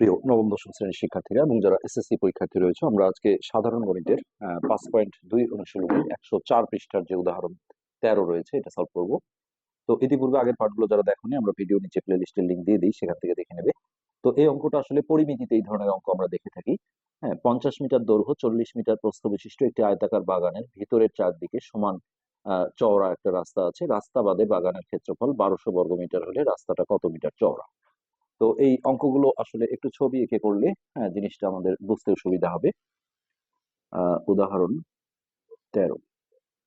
প্রিয় নবম, দশম শ্রেণির শিক্ষার্থীরা এবং যারা এসএসসি পরীক্ষার্থী রয়েছে, আমরা আজকে সাধারণ গণিতের পাঁচ পয়েন্ট দুই অনুশীলনী একশো চার পৃষ্ঠার যে উদাহরণ তেরো রয়েছে, এটা সলভ করব। তো ইতিপূর্বে আগের পার্টগুলো যারা দেখোনি, আমরা ভিডিও নিচে প্লে লিস্টের লিঙ্ক দিয়ে দিই, সেখান থেকে দেখে নেবে। তো এই অঙ্কটা আসলে পরিমিতিতে এই ধরনের অঙ্ক আমরা দেখে থাকি। হ্যাঁ পঞ্চাশ মিটার দৈর্ঘ্য, চল্লিশ মিটার প্রস্থ বিশিষ্ট একটি আয়তাকার বাগানের ভিতরের চারদিকে সমান চওড়া একটা রাস্তা আছে। রাস্তা বাদে বাগানের ক্ষেত্রফল বারোশো বর্গ মিটার হলে রাস্তাটা কত মিটার চওড়া? তো এই অঙ্কগুলো আসলে একটু ছবি এঁকে করলে হ্যাঁ জিনিসটা আমাদের বুঝতেও সুবিধা হবে। উদাহরণ তেরো।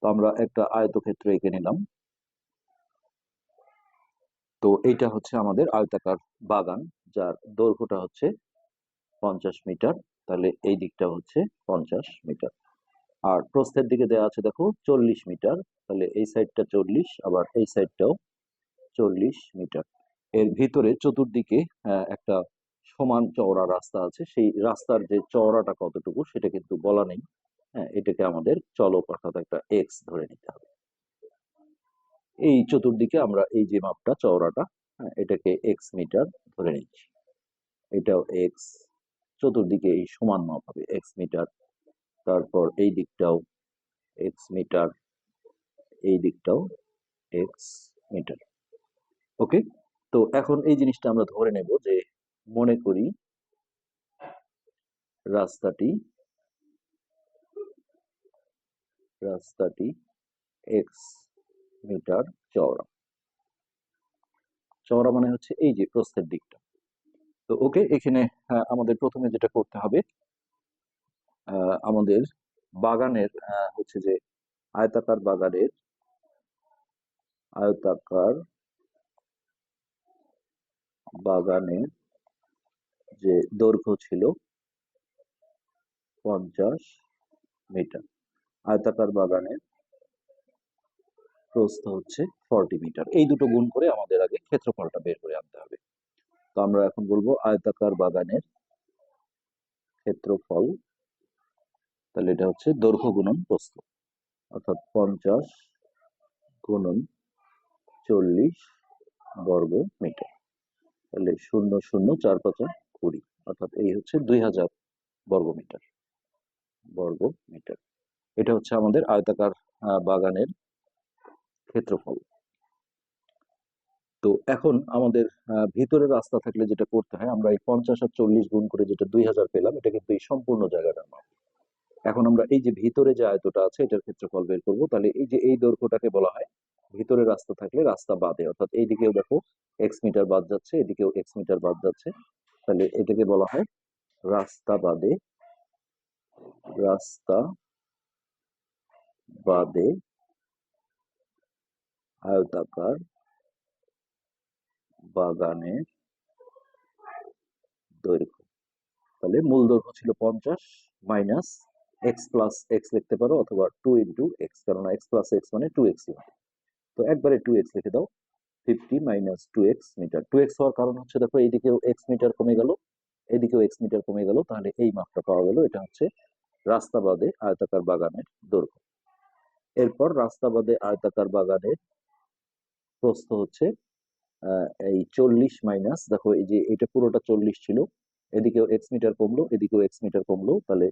তো আমরা একটা আয়তক্ষেত্র এঁকে নিলাম। তো এইটা হচ্ছে আমাদের আয়তাকার বাগান, যার দৈর্ঘ্যটা হচ্ছে পঞ্চাশ মিটার। তাহলে এই দিকটা হচ্ছে পঞ্চাশ মিটার। আর প্রস্থের দিকে দেওয়া আছে, দেখো, চল্লিশ মিটার। তাহলে এই সাইডটা চল্লিশ, আবার এই সাইডটাও চল্লিশ মিটার। এর ভিতরে চতুর্দিকে একটা সমান চওড়া রাস্তা আছে। সেই রাস্তার যে চওড়াটা কতটুকু সেটা কিন্তু বলা নেই। হ্যাঁ এটাকে আমাদের চলক অর্থাৎ একটা এক্স ধরে নিতে হবে। এই চতুর্দিকে আমরা এই যে মাপটা, চওড়াটা হ্যাঁ এটাকে এক্স মিটার ধরে নিচ্ছি। এটাও এক্স চতুর্দিকে এই সমান মাপ হবে এক্স মিটার তারপর এই দিকটাও এক্স মিটার এই দিকটাও এক্স মিটার ওকে তো এখন এই জিনিসটা আমরা ধরে নেব যে মনে করি রাস্তাটি রাস্তাটি এক্স মিটার চওড়া। চওড়া মানে হচ্ছে এই যে প্রস্থের দিকটা। তো ওকে, এখানে আমাদের প্রথমে যেটা করতে হবে আমাদের বাগানের হচ্ছে যে আয়তাকার বাগানের আয়তাকার বাগানের যে দৈর্ঘ্য ছিল পঞ্চাশ মিটার। আয়তাকার বাগানের প্রস্থ হচ্ছে ফর্টি মিটার। এই দুটো গুণ করে আমাদের আগে ক্ষেত্রফলটা বের করে আনতে হবে। তো আমরা এখন বলব আয়তাকার বাগানের ক্ষেত্রফল। তাহলে এটা হচ্ছে দৈর্ঘ্য গুণন প্রস্থ। অর্থাৎ পঞ্চাশ গুণন চল্লিশ বর্গ মিটার তাহলে শূন্য শূন্য চার পাঁচা কুড়ি। অর্থাৎ এই হচ্ছে দুই হাজার বর্গ মিটার বর্গ মিটার এটা হচ্ছে আমাদের আয়তাকার বাগানের ক্ষেত্রফল। তো এখন আমাদের ভিতরে রাস্তা থাকলে যেটা করতে হয়, আমরা এই পঞ্চাশ আর চল্লিশ গুণ করে যেটা দুই হাজার পেলাম, এটা কিন্তু এই সম্পূর্ণ জায়গাটার মাপ এখন আমরা এই যে ভিতরে যে আয়তটা আছে, এটার ক্ষেত্রফল বের করব। তাহলে এই যে এই দৈর্ঘ্যটাকে বলা হয় ভিতরে রাস্তা থাকলে রাস্তা বাদে। অর্থাৎ এইদিকেও দেখো এক্স মিটার বাদ যাচ্ছে, এদিকেও এক্স মিটার বাদ যাচ্ছে। তাহলে এটাকে বলা হয় রাস্তা বাদে। রাস্তা বাদে আয়তাকার বাগানের দৈর্ঘ্য। তাহলে মূল দৈর্ঘ্য ছিল পঞ্চাশ মাইনাস এক্স প্লাস এক্স লিখতে পারো, অথবা টু ইন্টু এক্স কারণ এক্স প্লাস এক্স মানে টু এক্স তো একবারে টু এক্স লিখে দাও। Fifty minus two x metre two x হওয়ার কারণ হচ্ছে, দেখো, এইদিকেও এক্স মিটার কমে গেল। এদিকেও এক্স মিটার কমে গেল। তাহলে এই মাপটা পাওয়া গেল। এটা হচ্ছে রাস্তা বাদে আয়তাকার বাগানের দৈর্ঘ্য। এরপর রাস্তা বাদে আয়তাকার বাগানের প্রস্থ হচ্ছে এই চল্লিশ মাইনাস দেখো, এই যে এটা পুরোটা চল্লিশ ছিল। এদিকেও এক্স মিটার কমলো, এদিকেও এক্স মিটার কমলো। তাহলে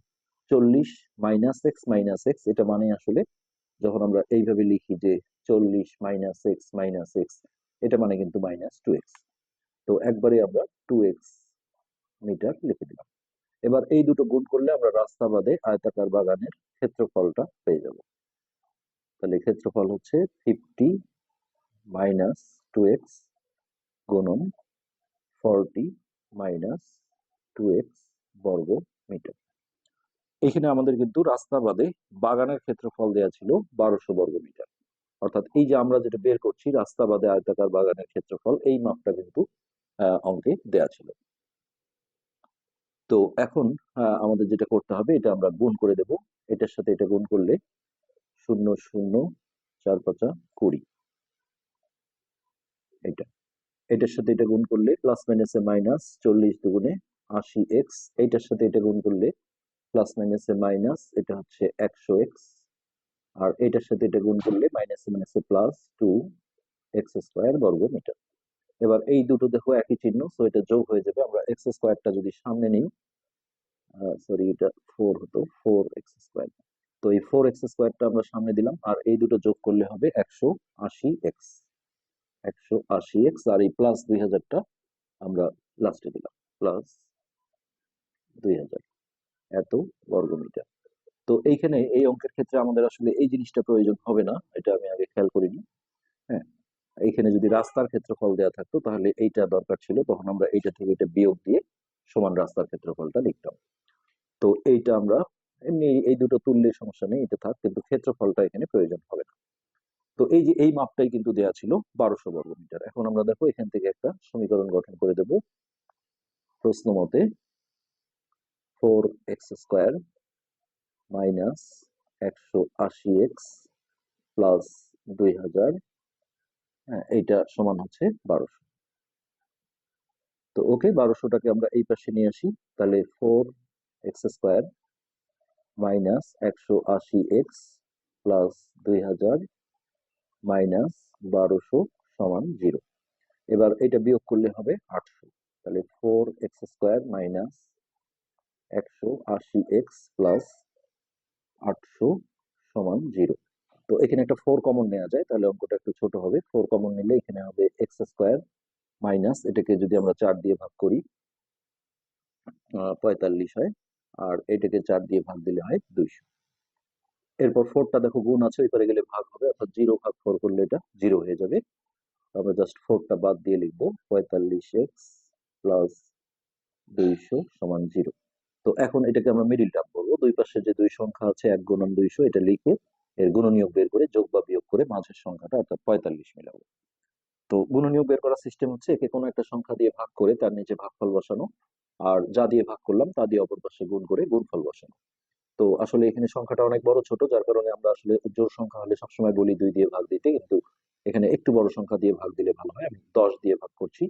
চল্লিশ মাইনাস এক্স মাইনাস এক্স এটা মানে আসলে যখন আমরা এইভাবে লিখি যে চল্লিশ মাইনাস এক্স মাইনাস এক্স এটা মানে কিন্তু মাইনাস টু এক্স তো একবারে আমরা টু এক্স মিটার লিখে দিলাম। এবার এই দুটো গুণ করলে আমরা রাস্তা বাদে আয়তাকার বাগানের ক্ষেত্রফলটা পেয়ে যাব। তাহলে ক্ষেত্রফল হচ্ছে ফিফটি মাইনাস টু এক্স গুণন ফর্টি মাইনাস টু এক্স বর্গ মিটার এখানে আমাদের কিন্তু রাস্তা বাদে বাগানের ক্ষেত্রফল দেওয়া ছিল বারোশো বর্গ মিটার অর্থাৎ এই যে আমরা যেটা বের করছি রাস্তা বাদে আয়তাকার বাগানের ক্ষেত্রফল, এই মাপটা কিন্তু অঙ্কে দেয়া ছিল। তো এখন আমাদের যেটা করতে হবে, এটা আমরা গুণ করে দেব। এটার সাথে এটা গুণ করলে শূন্য শূন্য, চার পাঁচা কুড়ি। এটা এটার সাথে এটা গুণ করলে প্লাস মাইনাসে মাইনাস চল্লিশ দুগুণে আশি এক্স এইটার সাথে এটা গুণ করলে প্লাস মাইনাসে মাইনাস এটা হচ্ছে একশো এক্স আর এটার সাথে এটা গুণ করলে মাইনাসে মাইনাসে প্লাস টু এক্স স্কোয়ার বর্গ মিটার এবার এই দুটো দেখো একই চিহ্ন সো এটা যোগ হয়ে যাবে। আমরা এক্স স্কোয়ারটা যদি সামনে নিই সরি এটা ফোর হতো ফোর এক্স স্কোয়ার তো এই ফোর এক্স স্কোয়ারটা আমরা সামনে দিলাম, আর এই দুটো যোগ করলে হবে একশো আশি এক্স একশো আশি এক্স আর এই প্লাস দুই হাজারটা আমরা লাস্টে দিলাম। প্লাস দুই হাজার। এত বর্গমিটার তো এইখানে এই অঙ্কের ক্ষেত্রে আমাদের আসলে এই জিনিসটা প্রয়োজন হবে না, এটা আমি আগে খেয়াল করিনি। হ্যাঁ এইখানে যদি রাস্তার ক্ষেত্রফল দেওয়া থাকতো তাহলে এইটা দরকার ছিল, তখন আমরা এইটা থেকে এটা বিয়োগ দিয়ে সমান রাস্তার ক্ষেত্রফলটা লিখতাম। তো এইটা আমরা এমনি এই দুটো তুললে সমস্যা নেই, এটা থাক, কিন্তু ক্ষেত্রফলটা এখানে প্রয়োজন হবে না। তো এই যে এই মাপটাই কিন্তু দেয়া ছিল বারোশো বর্গমিটার এখন আমরা দেখো এখান থেকে একটা সমীকরণ গঠন করে দেব। প্রশ্ন মতে ফোর এক্স স্কোয়ার মাইনাস একশো আশি এক্স প্লাস দুই হাজার হ্যাঁ এইটা সমান হচ্ছে বারোশো। তো ওকে, বারোশোটাকে আমরা এই পাশে নিয়ে আসি, তাহলে ফোর এক্স স্কোয়ার মাইনাস একশো আশি এক্স প্লাস দুই হাজার মাইনাস বারোশো সমান জিরো। এবার এটা বিয়োগ করলে হবে আটশো। তাহলে ফোর এক্স স্কোয়ার মাইনাস একশো আশি এক্স প্লাস আটশো সমান জিরো। তো এখানে একটা ফোর কমন নেওয়া যায়, তাহলে অঙ্কটা একটু ছোট হবে। ফোর কমন নিলে এখানে হবে এক্স স্কোয়ার মাইনাস এটাকে যদি আমরা চার দিয়ে ভাগ করি পঁয়তাল্লিশ হয়, আর এটাকে চার দিয়ে ভাগ দিলে হয় দুইশো। এরপর ফোরটা দেখো গুণ আছে, ওই পারে গেলে ভাগ হবে, অর্থাৎ জিরো ভাগ ফোর করলে এটা জিরো হয়ে যাবে। আমরা জাস্ট ফোরটা বাদ দিয়ে লিখব, পঁয়তাল্লিশ এক্স প্লাস দুইশো সমান জিরো। তো এখন এটাকে আমরা মিডিল টার্ম করব দুই পাশে যে দুই সংখ্যা আছে, এক গুণন দুইশো, এটা লিখে এর গুণনীয়ক বের করে যোগ বা বিয়োগ করে মাঝের সংখ্যাটা অর্থাৎ পঁয়তাল্লিশ মিলাবো। তো গুণনীয়ক বের করার সিস্টেম হচ্ছে একে কোনো একটা সংখ্যা দিয়ে ভাগ করে তার নিচে ভাগফল বসানো আর যা দিয়ে ভাগ করলাম তা দিয়ে অপর পাশে গুণ করে গুণফল বসানো। তো আসলে এখানে সংখ্যাটা অনেক বড় ছোট, যার কারণে আমরা আসলে জোর সংখ্যা হলে সবসময় বলি দুই দিয়ে ভাগ দিতে, কিন্তু এখানে একটু বড় সংখ্যা দিয়ে ভাগ দিলে ভালো হয়। আমি দশ দিয়ে ভাগ করছি,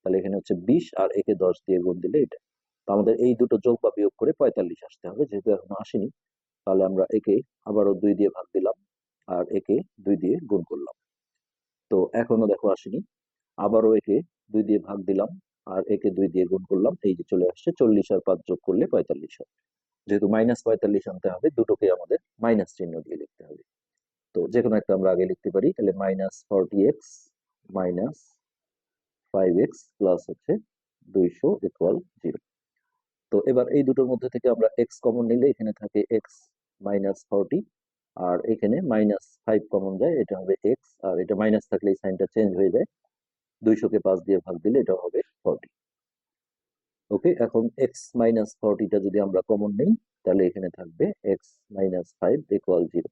তাহলে এখানে হচ্ছে বিশ আর একে দশ দিয়ে গুণ দিলে এটা তো আমাদের এই দুটো যোগ বা বিয়োগ করে পঁয়তাল্লিশ আসতে হবে। যেহেতু এখনও আসেনি, তাহলে আমরা একে আবারও দুই দিয়ে ভাগ দিলাম আর একে দুই দিয়ে গুণ করলাম। তো এখনও দেখো আসেনি, আবারও একে দুই দিয়ে ভাগ দিলাম আর একে দুই দিয়ে গুণ করলাম। এই যে চলে আসছে, চল্লিশ আর পাঁচ যোগ করলে পঁয়তাল্লিশ হয়। যেহেতু মাইনাস পঁয়তাল্লিশ আনতে হবে, দুটোকে আমাদের মাইনাস চিহ্ন দিয়ে লিখতে হবে। তো যে কোনো একটা আমরা আগে লিখতে পারি, তাহলে minus forty x minus five x plus হচ্ছে দুইশো ইকুয়াল জিরো তো এবার এই দুটোর মধ্যে থেকে আমরা এক্স কমন নিলে এখানে থাকে এক্স মাইনাস ফর্টি আর এখানে মাইনাস ফাইভ কমন যায়, এটা হবে এক্স আর এটা মাইনাস থাকলে এই সাইনটা চেঞ্জ হয়ে যায়। দুইশোকে পাঁচ দিয়ে ভাগ দিলে এটা হবে ফর্টি ওকে, এখন এক্স মাইনাস ফর্টিটা যদি আমরা কমন নেই, তাহলে এখানে থাকবে x minus five equal zero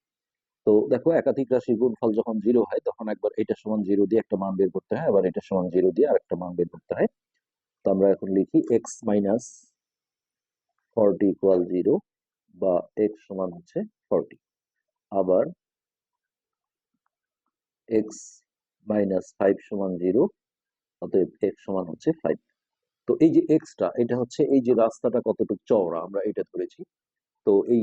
তো দেখো, একাধিক রাশির গুণফল যখন জিরো হয়, তখন একবার এটা সমান জিরো দিয়ে একটা মান বের করতে হয়, আবার এটা সমান জিরো দিয়ে আরেকটা মান বের করতে হয়। তো আমরা এখন লিখি x minus forty equal zero বা এক্স সমান হচ্ছে ফর্টি। আবার এক্স মাইনাস ফাইভ সমান জিরো, অতএব এক্স সমান হচ্ছে ফাইভ। তো এই যে এক্সটা, এটা হচ্ছে এই যে রাস্তাটা কতটুকু চওড়া, আমরা এটা ধরেছি। তো এই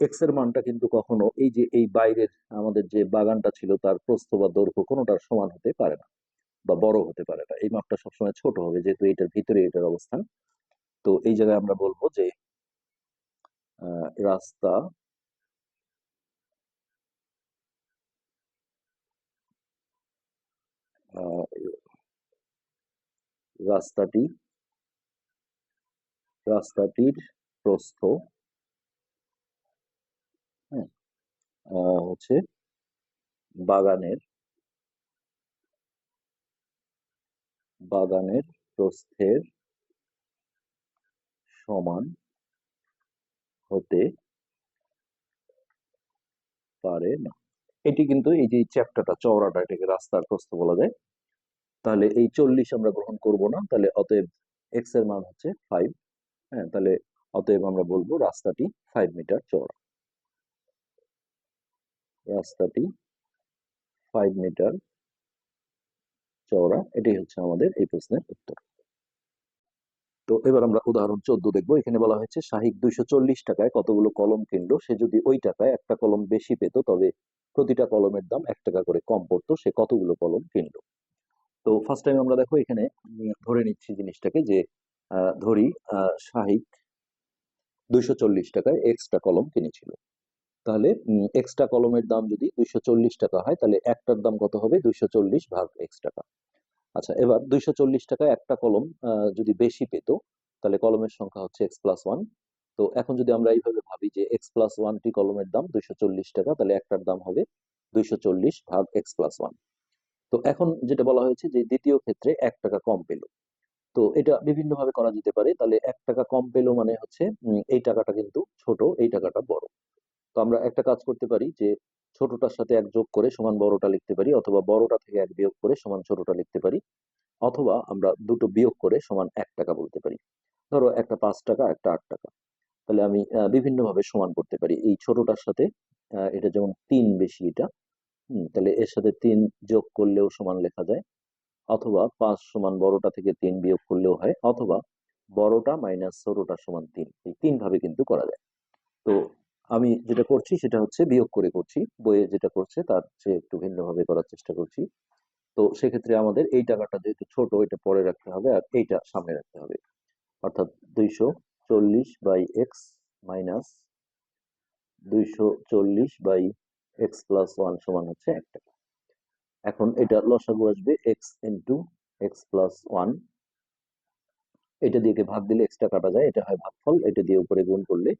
এক্সের মানটা কিন্তু কখনো এই যে এই বাইরের আমাদের যে বাগানটা ছিল, তার প্রস্থ বা দৈর্ঘ্য কোনোটার সমান হতে পারে না বা বড় হতে পারে না। এই মাপটা সবসময় ছোট হবে, যেহেতু এটার ভিতরে এটার অবস্থান। তো এই জায়গায় আমরা বলব যে রাস্তা রাস্তাটি, রাস্তাটির প্রস্থ হ্যাঁ হচ্ছে বাগানের বাগানের প্রস্থের সমান হতে পারে না। এটি কিন্তু এই যে চ্যাপ্টারটা, চওড়াটা, এটাকে রাস্তার প্রস্থ বলা যায়, তাহলে এই চল্লিশ আমরা গ্রহণ করব না, তাহলে অতএব এক্সের মান হচ্ছে ফাইভ হ্যাঁ তাহলে অতএব আমরা বলব রাস্তাটি ফাইভ মিটার চওড়া। রাস্তাটি ফাইভ মিটার চওড়া, এটাই হচ্ছে আমাদের এই প্রশ্নের উত্তর। এবার আমরা উদাহরণ চোদ্দ দেখব। এখানে বলা হয়েছে শাহিক দুইশো চল্লিশ টাকায় কতগুলো কলম কিনলো? সে যদি ওই টাকায় একটা কলম বেশি পেত, তবে প্রতিটা কলমের দাম এক টাকা করে কম পড়তো, সে কতগুলো কলম কিনলো? তো ফার্স্ট টাইম আমরা দেখো, এখানে ধরে নিচ্ছি জিনিসটাকে যে ধরি শাহিক দুইশো চল্লিশ টাকায় এক্সট্রা কলম কিনেছিল। তাহলে এক্সট্রা কলমের দাম যদি দুইশো চল্লিশ টাকা হয়, তাহলে একটার দাম কত হবে? দুইশো চল্লিশ ভাগ এক্স টাকা। আচ্ছা এবার দুইশো চল্লিশ টাকায় একটা কলম যদি বেশি পেতো, তাহলে কলমের সংখ্যা হচ্ছে এক্স প্লাস ওয়ান তো এখন যদি আমরা এইভাবে ভাবি যে এক্স প্লাস ওয়ানটি কলমের দাম দুইশো চল্লিশ টাকা, তাহলে একটার দাম হবে দুইশো চল্লিশ ভাগ এক্স প্লাস ওয়ান তো এখন যেটা বলা হয়েছে যে দ্বিতীয় ক্ষেত্রে এক টাকা কম পেল। তো এটা বিভিন্ন ভাবে করা যেতে পারে, তাহলে এক টাকা কম পেল মানে হচ্ছে এই টাকাটা কিন্তু ছোট, এই টাকাটা বড়। তো আমরা একটা কাজ করতে পারি যে ছোটটার সাথে এক যোগ করে সমান বড়টা লিখতে পারি অথবা বড়টা থেকে এক বিয়োগ করে সমান ছোটটা লিখতে পারি অথবা আমরা দুটো বিয়োগ করে সমান এক টাকা বলতে পারি। ধরো একটা পাঁচ টাকা, একটা আট টাকা। তাহলে আমি বিভিন্ন ভাবে সমান করতে পারি। এই ছোটটার সাথে এটা যেমন তিন বেশি এটা তাহলে এর সাথে তিন যোগ করলেও সমান লেখা যায়। অথবা পাঁচ সমান বড়টা থেকে তিন বিয়োগ করলেও হয়, অথবা বড়টা মাইনাস ছোটটা সমান তিন। এই তিন ভাবে কিন্তু করা যায়। তো আমি যেটা করছি সেটা হচ্ছে বিয়োগ করে করছি। বইয়ে যেটা করছে তার চেয়ে একটু ভিন্নভাবে করার চেষ্টা করছি। তো সেক্ষেত্রে আমাদের এই টাকাটা যেহেতু ছোট, এটা পরে রাখতে হবে আর এইটা সামনে রাখতে হবে। অর্থাৎ দুইশো চল্লিশ বাই এক্স মাইনাস দুইশো চল্লিশ বাই এক্স প্লাস ওয়ান সমান হচ্ছে এক টাকা। এখন এটা লসাগু আসবে x into x plus one. এটা দিয়ে ভাগ দিলে এক্সট্রা কাটা যায়, এটা হয় ভাগফল, এটা দিয়ে উপরে গুণ করলে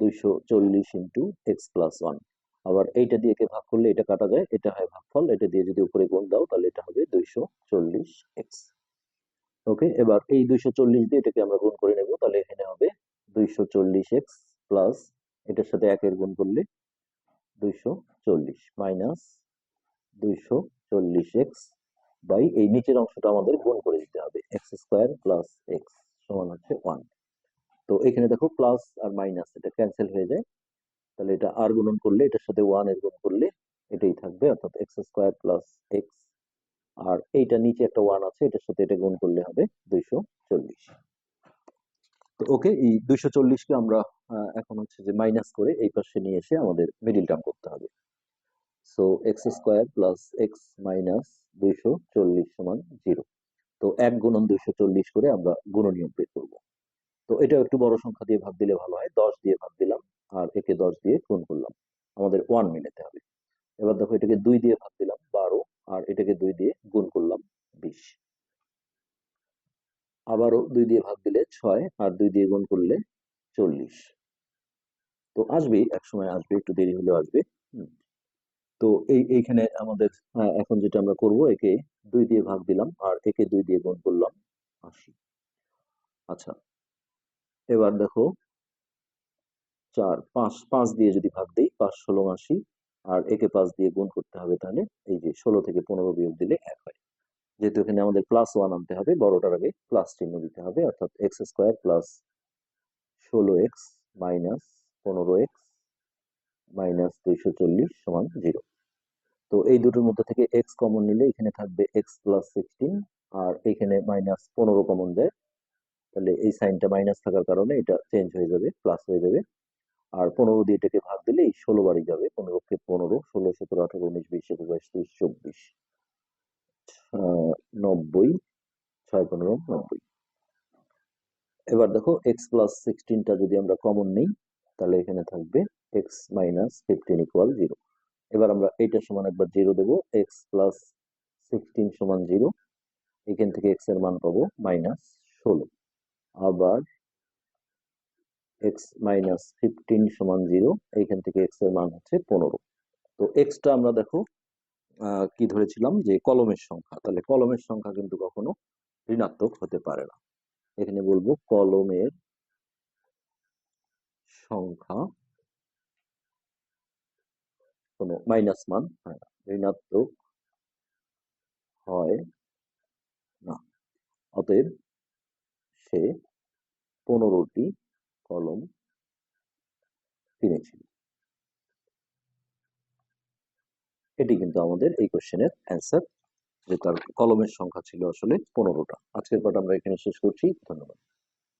দুইশো চল্লিশ ইন্টু এক্স প্লাস ওয়ান। আবার এইটা দিয়ে কে ভাগ করলে এটা কাটা যায়, এটা হয় ভাগফল, এটা দিয়ে যদি উপরে গুণ দাও তাহলে এটা হবে দুইশো চল্লিশ এক্স। ওকে, এবার এই দুইশো চল্লিশ দিয়ে এটাকে আমরা গুণ করে নেব, তাহলে এখানে হবে দুইশো চল্লিশ এক্স প্লাস, এটার সাথে একের গুণ করলে দুইশো চল্লিশ মাইনাস দুইশো চল্লিশ এক্স বাই এই নিচের অংশটা আমাদের গুণ করে দিতে হবে, এক্স স্কোয়ার প্লাস এক্স সমান হচ্ছে ওয়ান তো এখানে দেখো প্লাস আর মাইনাস এটা ক্যান্সেল হয়ে যায়। তাহলে এটা আর গুণন করলে, এটার সাথে ওয়ানের গুণ করলে এটাই থাকবে, অর্থাৎ এক্স স্কোয়ার প্লাস এক্স আর এইটা নিচে একটা ওয়ান আছে, এটার সাথে এটা গুণ করলে হবে দুইশো চল্লিশ। তো ওকে, এই দুইশো চল্লিশকে আমরা এখন হচ্ছে যে মাইনাস করে এই পাশে নিয়ে এসে আমাদের মিডিল টার্ম করতে হবে। So x square plus x minus দুইশো চল্লিশ সমান জিরো তো এক গুণন দুইশো চল্লিশ করে আমরা গুণনীয়ক বের করব। তো এটা একটু বড় সংখ্যা দিয়ে ভাগ দিলে ভালো হয়। দশ দিয়ে ভাগ দিলাম আর একে দশ দিয়ে গুণ করলাম। আমাদের ওয়ান মিলাতে হবে। এবার দেখো এটাকে দুই দিয়ে ভাগ দিলাম বারো আর এটাকে দুই দিয়ে গুণ করলাম বিশ। আবারও দুই দিয়ে ভাগ দিলে ছয় আর দুই দিয়ে গুণ করলে চল্লিশ। তো আসবে এক সময় আসবে একটু দেরি হলেও আসবে। তো এই এইখানে আমাদের আহ, এখন যেটা আমরা করব একে দুই দিয়ে ভাগ দিলাম আর একে দুই দিয়ে গুণ করলাম আশি। আচ্ছা এবার দেখো চার, পাঁচ পাঁচ দিয়ে যদি ভাগ দিই, পাঁচ ষোলো আশি, আর একে পাঁচ দিয়ে গুণ করতে হবে তাহলে এই যে ষোলো থেকে পনেরো বিয়োগ দিলে এক হয়। যেহেতু এখানে আমাদের প্লাস ওয়ান আনতে হবে, বড়টার আগে প্লাস চিহ্ন দিতে হবে, অর্থাৎ এক্স স্কোয়ার প্লাস ষোলো এক্স মাইনাস পনেরো এক্স মাইনাস দুইশো চল্লিশ সমান জিরো তো এই দুটোর মধ্যে থেকে এক্স কমন নিলে এখানে থাকবে এক্স প্লাস সিক্সটিন আর এখানে মাইনাস পনেরো কমন যায় তাহলে এই সাইনটা মাইনাস থাকার কারণে এটা চেঞ্জ হয়ে যাবে প্লাস হয়ে যাবে। আর পনেরো দিয়ে এটাকে ভাগ দিলে এই ষোলো বাড়ি যাবে পনেরো কে পনেরো, ষোলো, সতেরো, আঠারো, উনিশ, বিশ, একুশ, বাইশ, তেইশ, চব্বিশ। নব্বই, ছয়, পনেরো, নব্বই। এবার দেখো এক্স প্লাস সিক্সটিনটা যদি আমরা কমন নেই, তাহলে এখানে থাকবে x minus fifteen equal zero এবার আমরা এইটা সমান একবার জিরো দেবো এক্স প্লাস সিক্সটিন সমান জিরো এখান থেকে এক্সের মান পাবো মাইনাস ষোলো। আবার এক্স মাইনাস ফিফটিন সমান জিরো এইখান থেকে এক্সের মান হচ্ছে পনেরো। তো এক্সটা আমরা দেখো কি ধরেছিলাম যে কলমের সংখ্যা, তাহলে কলমের সংখ্যা কিন্তু কখনো ঋণাত্মক হতে পারে না। এখানে বলব কলমের সংখ্যা কোনো মাইনাস মান, হয় না ঋণাত্মক হয় না। অতএব সে পনেরোটি কলম কিনেছিল এটি কিন্তু আমাদের এই কোশ্চেনের অ্যান্সার যে তার কলমের সংখ্যা ছিল আসলে পনেরোটা। আজকের পাঠ আমরা এখানে শেষ করছি। ধন্যবাদ।